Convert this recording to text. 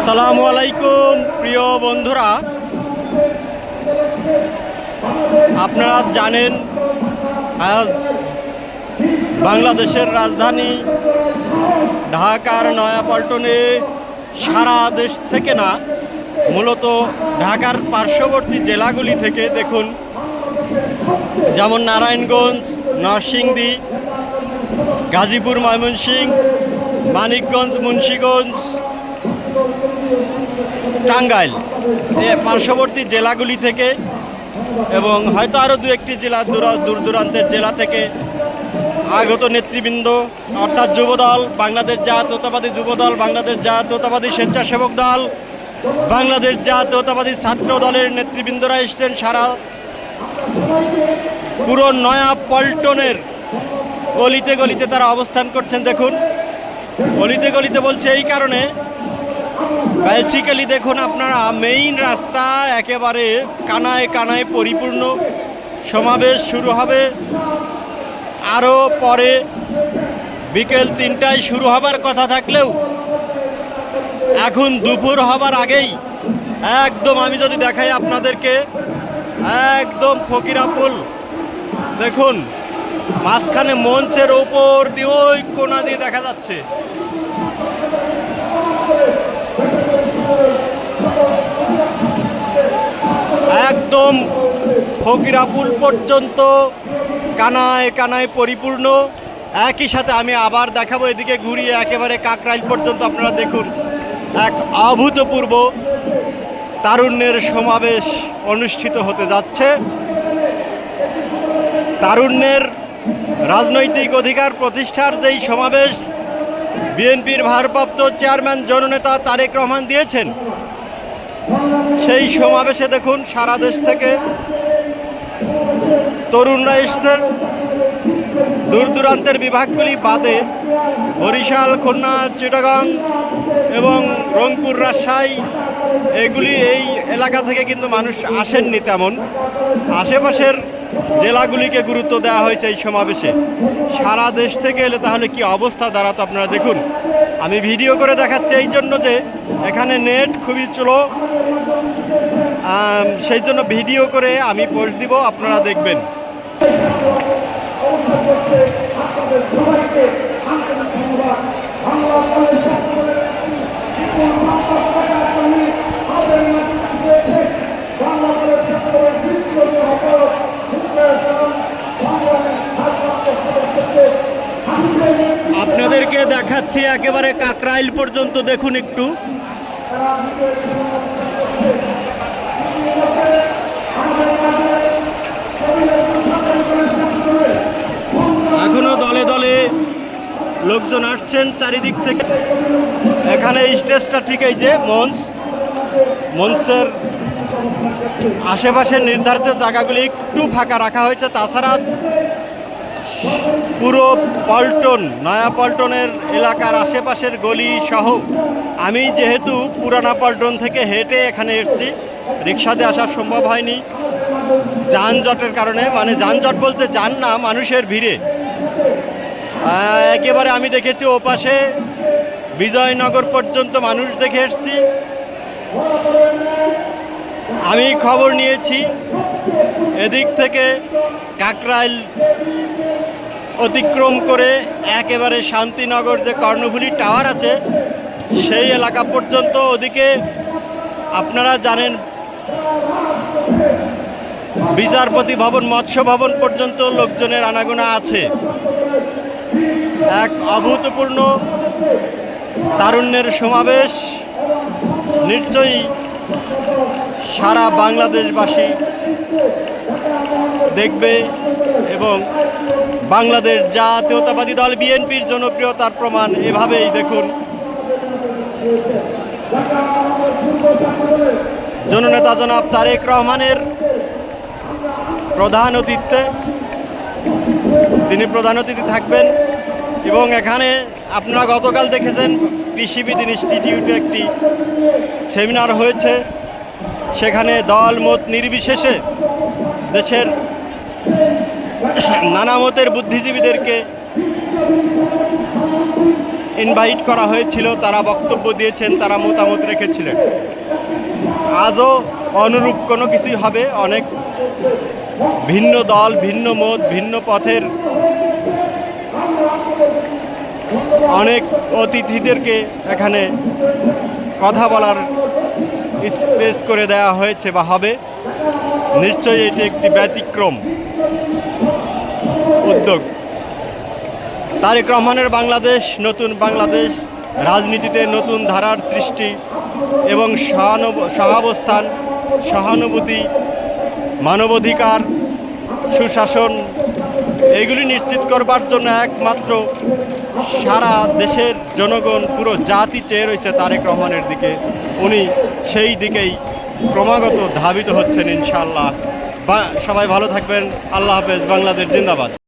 আসসালামু আলাইকুম, প্রিয় বন্ধুরা। আপনারা জানেন, আজ বাংলাদেশের রাজধানী ঢাকার নয়াপল্টনে সারা দেশ থেকে না, মূলত ঢাকার পার্শ্ববর্তী জেলাগুলি থেকে দেখুন, যেমন নারায়ণগঞ্জ, নরসিংদী, গাজীপুর, ময়মনসিংহ, মানিকগঞ্জ, মুন্সীগঞ্জ টাঙ্গাইল পার্শ্ববর্তী জেলাগুলি থেকে এবং হয়তো আরও দু একটি জেলা দূর দূর দূরান্তের জেলা থেকে আগত নেতৃবৃন্দ, অর্থাৎ যুবদল, বাংলাদেশ জাতীয়তাবাদী যুবদল, বাংলাদেশ জাতীয়তাবাদী স্বেচ্ছাসেবক দল, বাংলাদেশ জাতীয়তাবাদী ছাত্র দলের নেতৃবৃন্দরা এসেছেন সারা পুরো নয়া পল্টনের গলিতে গলিতে তারা অবস্থান করছেন। দেখুন, গলিতে গলিতে বলছে এই কারণে বেসিক্যালি দেখুন আপনারা মেইন রাস্তা একেবারে কানায় কানায় পরিপূর্ণ। সমাবেশ শুরু হবে আরও পরে। বিকেল তিনটায় শুরু হবার কথা থাকলেও এখন দুপুর হবার আগেই একদম আমি যদি দেখাই আপনাদেরকে, একদম ফকিরাপুল। দেখুন, মাঝখানে মঞ্চের ওপর দিয়ে ওই কোনা দিয়ে দেখা যাচ্ছে। একদম ফকিরাপুল পর্যন্ত কানায় কানায় পরিপূর্ণ। একই সাথে আমি আবার দেখাবো এদিকে ঘুরিয়ে একেবারে কাকরাইল পর্যন্ত আপনারা দেখুন। এক অভূতপূর্ব তারুণ্যের সমাবেশ অনুষ্ঠিত হতে যাচ্ছে। তারুণ্যের রাজনৈতিক অধিকার প্রতিষ্ঠার যেই সমাবেশ বিএনপির ভারপ্রাপ্ত চেয়ারম্যান জননেতা তারেক রহমান দিয়েছেন। সেই সমাবেশে দেখুন, সারা দেশ থেকে তরুণরা এসছেন। দূর দূরান্তের বিভাগগুলি বাদে বরিশাল, খুলনা, চিটাগাং এবং রংপুর, রাজশাহী, এগুলি এই এলাকা থেকে কিন্তু মানুষ আসেননি তেমন। আশেপাশের জেলাগুলিকে গুরুত্ব দেওয়া হয়েছে এই সমাবেশে সারা দেশ থেকে এলে তাহলে কি অবস্থা দাঁড়াতো আপনারা দেখুন আমি ভিডিও করে দেখাচ্ছি এই জন্য যে এখানে নেট খুবই চলো সেই জন্য ভিডিও করে আমি পোস্ট দিব আপনারা দেখবেন আপনাদেরকে দেখাচ্ছি, একেবারে কাকরাইল পর্যন্ত, দেখুন একটু। এখনও দলে দলে লোকজন আসছেন চারিদিক থেকে। এখানে স্টেজটা ঠিক এই যে, মঞ্চ। মঞ্চের আশেপাশের নির্ধারিত জায়গাগুলি একটু ফাঁকা রাখা হয়েছে। তাছাড়া পুরো পল্টন, নয়া পল্টনের এলাকার আশেপাশের গলি সহ আমি যেহেতু পুরানা পল্টন থেকে হেঁটে এখানে এসেছি রিক্সাতে আসা সম্ভব হয়নি। যানজটের কারণে মানে যানজট বলতে যান না, মানুষের ভিড়ে। একেবারে আমি দেখেছি ওপাশে বিজয়নগর পর্যন্ত মানুষ দেখে এসছি। আমি খবর নিয়েছি, এদিক থেকে কাকরাইল অতিক্রম করে একেবারে শান্তিনগর যে কর্ণফুলি টাওয়ার আছে, সেই এলাকা পর্যন্ত ওদিকে আপনারা জানেন, বিচারপতি ভবন, মৎস্য ভবন পর্যন্ত লোকজনের আনাগোনা আছে। এক অভূতপূর্ণ তারুণ্যের সমাবেশ। নিশ্চয়ই সারা বাংলাদেশবাসী দেখবে এবং বাংলাদেশ জাতীয়তাবাদী দল বিএনপির জনপ্রিয়তার প্রমাণ এভাবেই দেখুন। জননেতা জনাব তারেক রহমানের প্রধান অতিথ্যে তিনি প্রধান অতিথি থাকবেন এবং এখানে আপনারা গতকাল দেখেছেন কৃষিবিদ ইনস্টিটিউটে একটি সেমিনার হয়েছে। সেখানে দল মত নির্বিশেষে দেশের নানা মতের বুদ্ধিজীবীদেরকে ইনভাইট করা হয়েছিল, তারা বক্তব্য দিয়েছেন, তারা মতামত রেখেছিলেন। আজও অনুরূপ কোনো কিছুই হবে, অনেক ভিন্ন দল, ভিন্ন মত, ভিন্ন পথের অনেক অতিথিদেরকে এখানে কথা বলার স্পেস করে দেওয়া হয়েছে বা হবে। নিশ্চয়ই এটি একটি ব্যতিক্রম। উদ্যোগ। তারেক রহমানের বাংলাদেশ, নতুন বাংলাদেশ, রাজনীতিতে নতুন ধারার সৃষ্টি এবং সহানুভ- সহাবস্থান, সহানুভূতি, মানবাধিকার, সুশাসন, এগুলি নিশ্চিত করবার জন্য একমাত্র সারা দেশের জনগণ, পুরো জাতি চেয়ে রয়েছে তারেক রহমানের দিকে। উনি সেই দিকেই ক্রমাগত ধাবিত হচ্ছেন ইনশাআল্লাহ। বা, সবাই ভালো থাকবেন। আল্লাহ হাফেজ। বাংলাদেশ জিন্দাবাদ।